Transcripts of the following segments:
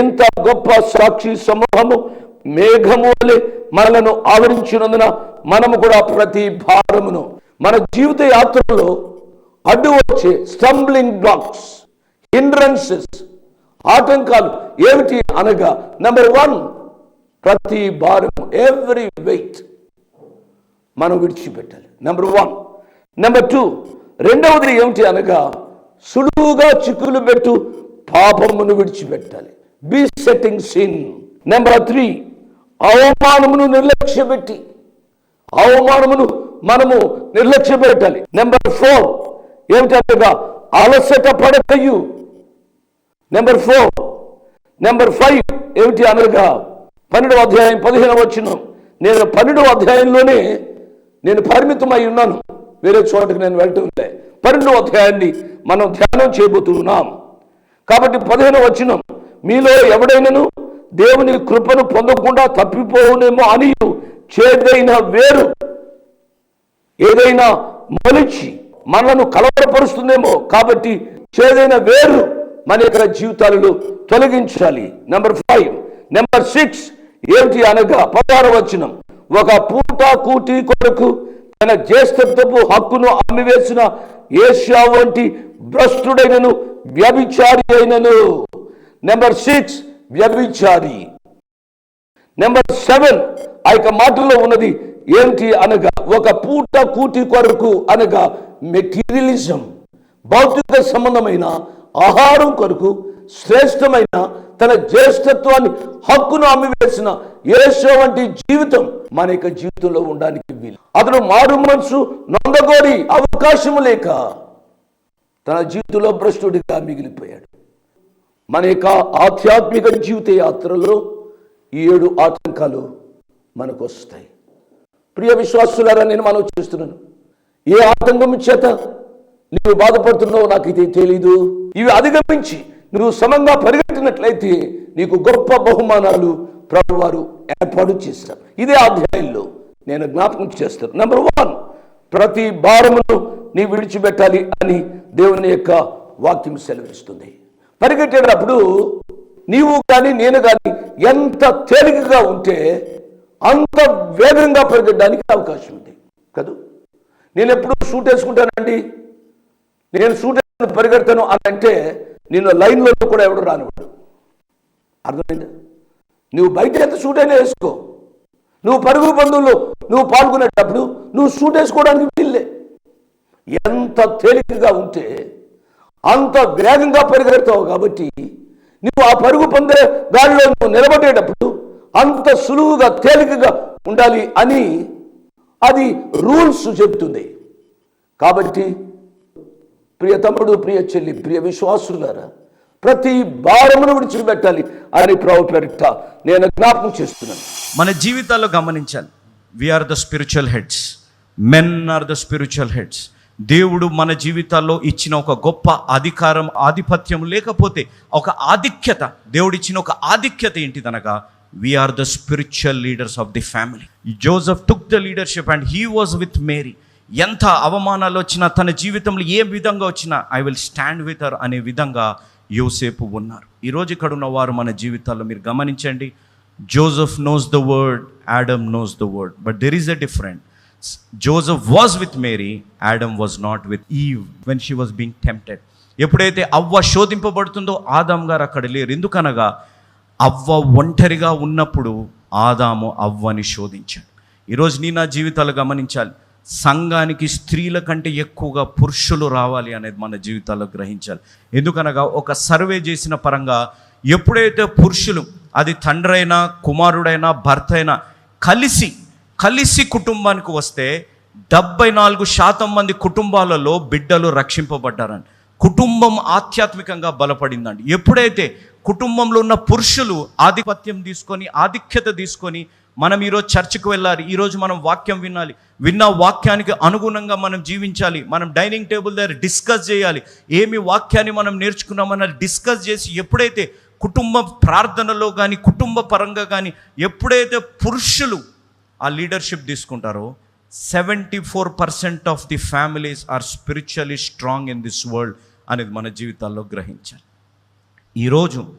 ఇంత గొప్ప సాక్షి సమూహము మేఘము వలె మనలను ఆవరించినందున మనము కూడా ప్రతి భారమును మన జీవిత యాత్రలో అడ్డు వచ్చే స్టంబ్లింగ్ బ్లాక్స్ హిండ్రన్సెస్ ఆటంకాలు ఏమిటి అనగా నెంబర్ వన్ ప్రతి భారం ఎవ్రీ వెయిట్ మనం విడిచిపెట్టాలి. నెంబర్ వన్ నెంబర్ టూ రెండవది ఏమిటి అనగా సులువుగా చిక్కులు పెట్టు పాపమును విడిచిపెట్టాలి. Besetting scene number three అవమానమును నిర్లక్ష్య పెట్టి అవమానమును మనము నిర్లక్ష్య పెట్టాలి నెంబర్ ఫోర్ ఏమిటనగా అలసట పడకయు. నెంబర్ ఫోర్ నెంబర్ ఫైవ్ ఏమిటి అనగా పన్నెండవ అధ్యాయం పదిహేను వచ్చిన నేను పన్నెండవ అధ్యాయంలోనే నేను పరిమితమై ఉన్నాను. వేరే చోటకి నేను వెళ్ళటం లే పన్నెండవ అధ్యాయాన్ని మనం ధ్యానం చేయబోతున్నాం. కాబట్టి పదిహేను వచ్చినాం మీలో ఎవడైనను దేవుని కృపను పొందకుండా తప్పిపోవునేమో అని చేదైన వేరు. ఏదైనా మలిచి మనను కలవరపరుస్తుందేమో కాబట్టి చేదైన వేరు మన యొక్క జీవితాలలో తొలగించాలి. నెంబర్ ఫైవ్ నెంబర్ సిక్స్ ఏమిటి అనగా పదహార వచనం. ఒక పూట కూటి కొరకు తన జ్యేష్ఠత్వపు హక్కును అమ్మివేసిన ఏషియా వంటి భ్రష్టుడైనను వ్యభిచారి అయినను. నెంబర్ సిక్స్ వ్యభిచారి. నెంబర్ సెవెన్ ఆ యొక్క మాటలో ఉన్నది ఏంటి అనగా ఒక పూట కూటి కొరకు అనగా మెటీరియలిజం భౌతిక సంబంధమైన ఆహారం కొరకు శ్రేష్టమైన తన జ్యేష్ఠత్వాన్ని హక్కును అమ్మివేసిన యేసు వంటి జీవితం మన యొక్క జీవితంలో ఉండడానికి వీలు. అతను మారు మనసు నొందగోడి అవకాశము లేక తన జీవితంలో భ్రష్టుడిగా మిగిలిపోయాడు. మన యొక్క ఆధ్యాత్మిక జీవిత యాత్రలో ఈ ఏడు ఆటంకాలు మనకు వస్తాయి. ప్రియ విశ్వాసులారా నేను మనం చేస్తున్నాను. ఏ ఆటంకం చేత నీవు బాధపడుతున్నావో నాకు ఇది తెలీదు. ఇవి అధిగమించి నువ్వు సమంగా పరిగెట్టినట్లయితే నీకు గొప్ప బహుమానాలు ప్రభువారు ఏర్పాటు చేస్తారు ఇదే అధ్యాయంలో నేను జ్ఞాపకం చేస్తాను. నెంబర్ వన్ ప్రతి భారమును నీ విడిచిపెట్టాలి అని దేవుని యొక్క వాక్యం సెలవిస్తుంది. పరిగెట్టేటప్పుడు నీవు కానీ నేను కానీ ఎంత తేలికగా ఉంటే అంత వేగంగా పరిగెట్టడానికి అవకాశం ఉంది. కదూ? నేను ఎప్పుడు షూట్ వేసుకుంటానండి. నేను షూట్ వేసుకుని పరిగెడతాను అని అంటే నేను లైన్లో కూడా ఎవడు రానివాడు అర్థమైందా? నువ్వు బయట ఎంత షూట్ అయినా వేసుకో. నువ్వు పరుగు బంధువుల్లో నువ్వు పాల్గొనేటప్పుడు నువ్వు షూట్ వేసుకోవడానికి వీల్లే ఎంత తేలికగా ఉంటే అంత వేగంగా పరిగెడతావు కాబట్టి నువ్వు ఆ పరుగు పొందే గాలిలో నువ్వు నిలబడేటప్పుడు అంత సులువుగా తేలికగా ఉండాలి అని అది రూల్స్ చెప్తుంది కాబట్టి ప్రియ తమ్ముడు ప్రియ చెల్లి ప్రియ విశ్వాసులారా ప్రతి భారమును విడిచిపెట్టాలి అని ప్రభు పెరిట నేను జ్ఞాపకం చేస్తున్నాను. మన జీవితాల్లో గమనించాలి. We are the spiritual heads men are the spiritual heads దేవుడు మన జీవితాల్లో ఇచ్చిన ఒక గొప్ప అధికారం ఆధిపత్యం లేకపోతే ఒక ఆధిక్యత దేవుడిచ్చిన ఒక ఆధిక్యత ఏంటిదనగా we are the spiritual leaders of the family Joseph took the leadership and he was with Mary ఎంత అవమానాలు వచ్చినా తన జీవితంలో ఏ విధంగా వచ్చినా I will stand with her అనే విధంగా యోసేపు ఉన్నారు. ఈరోజు ఇక్కడ ఉన్న వారు మన జీవితాల్లో మీరు గమనించండి. Joseph knows the word Adam knows the word but there is a different Joseph was with Mary Adam was not with Eve when she was being tempted ఎప్పుడైతే అవ్వ శోధింపబడుతుందో ఆదాం గారు అక్కడ లేరు. ఎందుకనగా అవ్వ ఒంటరిగా ఉన్నప్పుడు ఆదాము అవ్వని శోధించాడు. ఈరోజు నీ నా జీవితాలు గమనించాలి. సంఘానికి స్త్రీల కంటే ఎక్కువగా పురుషులు రావాలి అనేది మన జీవితాల్లో గ్రహించాలి. ఎందుకనగా ఒక సర్వే చేసిన పరంగా ఎప్పుడైతే పురుషులు అది తండ్రైనా కుమారుడైనా భర్త అయినా కలిసి కలిసి కుటుంబానికి వస్తే డెబ్బై నాలుగు శాతం మంది కుటుంబాలలో బిడ్డలు రక్షింపబడ్డారని. కుటుంబం ఆధ్యాత్మికంగా బలపడిందండి. ఎప్పుడైతే కుటుంబంలో ఉన్న పురుషులు ఆధిపత్యం తీసుకొని ఆధిక్యత తీసుకొని మనం ఈరోజు చర్చికి వెళ్ళాలి ఈరోజు మనం వాక్యం వినాలి విన్న వాక్యానికి అనుగుణంగా మనం జీవించాలి మనం డైనింగ్ టేబుల్ దగ్గర డిస్కస్ చేయాలి ఏమి వాక్యాన్ని మనం నేర్చుకున్నామన్నది డిస్కస్ చేసి ఎప్పుడైతే కుటుంబ ప్రార్థనలో కానీ కుటుంబ పరంగా కానీ ఎప్పుడైతే పురుషులు ఆ లీడర్షిప్ తీసుకుంటారో. Seventy four percent of the families are spiritually strong in this world అనేది మన జీవితాల్లో గ్రహించాలి. ఈరోజు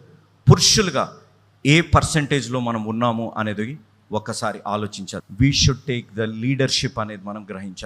పురుషులుగా ఏ పర్సంటేజ్లో మనం ఉన్నాము అనేది ఒక్కసారి ఆలోచించాలి. We should take the leadership అనేది మనం గ్రహించాలి.